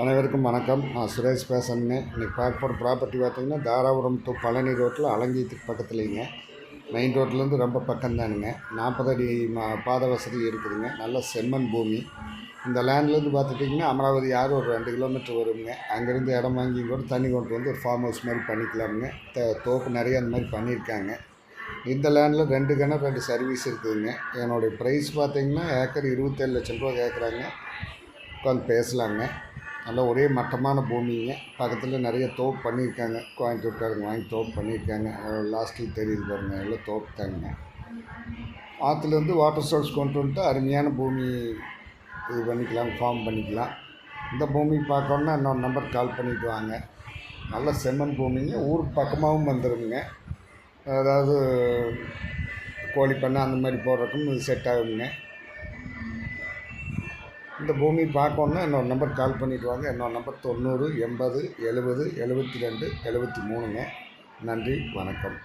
அனைவருக்கும் வணக்கம். நான் சுரேஷ் பேசணுங்க இன்றைக்கி பார்க்க போகிற ப்ராப்பர்ட்டி பார்த்திங்கன்னா தாராபுரம் டு பழனி ரோட்டில் அலங்கியத்துக்கு பக்கத்துலேங்க. மெயின் ரோட்லேருந்து ரொம்ப பக்கம்தானுங்க. நாற்பது அடி மா பாத வசதி இருக்குதுங்க. நல்ல செம்மண் பூமி. இந்த லேண்ட்லேருந்து பார்த்துட்டிங்கன்னா அமராவதி யாரும் ஒரு ரெண்டு கிலோமீட்டர் வருங்க. அங்கேருந்து இடம் வாங்கி கூட தண்ணி கொண்டு வந்து ஒரு ஃபார்ம் ஹவுஸ் மாதிரி பண்ணிக்கலாமுங்க. த தோப்பு நிறைய அந்த மாதிரி பண்ணியிருக்காங்க. இந்த லேண்டில் ரெண்டு கிணறு ரெண்டு சர்வீஸ் இருக்குதுங்க. என்னுடைய ப்ரைஸ் பார்த்திங்கன்னா ஏக்கர் இருபத்தேழு லட்சம் ரூபா கேட்குறாங்க உட்காந்து பேசலாங்க. நல்லா ஒரே மட்டமான பூமிங்க. பக்கத்தில் நிறைய தோப்பு பண்ணியிருக்காங்க. கோயம்புத்தூர்காரங்க வாங்கி தோப்பு பண்ணியிருக்காங்க. லாஸ்ட்டில் தெரியுது பாருங்கள் எல்லாம் தோப்பு தாங்க ஆற்றுலேருந்து வாட்டர் சோர்ஸ் கொண்டு வந்துட்டு அருமையான பூமி இது பண்ணிக்கலாம் ஃபார்ம் பண்ணிக்கலாம். இந்த பூமி பார்க்கணுன்னா இன்னொரு நம்பர் கால் பண்ணிட்டு வாங்க. நல்ல செம்மண் பூமிங்க. ஊருக்கு பக்கமாகவும் வந்துடுங்க அதாவது கோழி பண்ணை அந்த மாதிரி போடுறதுக்கும் இது செட் ஆகுங்க. இந்த பூமி பார்க்கணுன்னா என்னோடய நம்பர் கால் பண்ணிட்டு வாங்க. என்னோடய நம்பர் தொண்ணூறு எண்பது எழுபது எழுபத்தி ரெண்டு எழுபத்தி மூணுங்க. நன்றி வணக்கம்.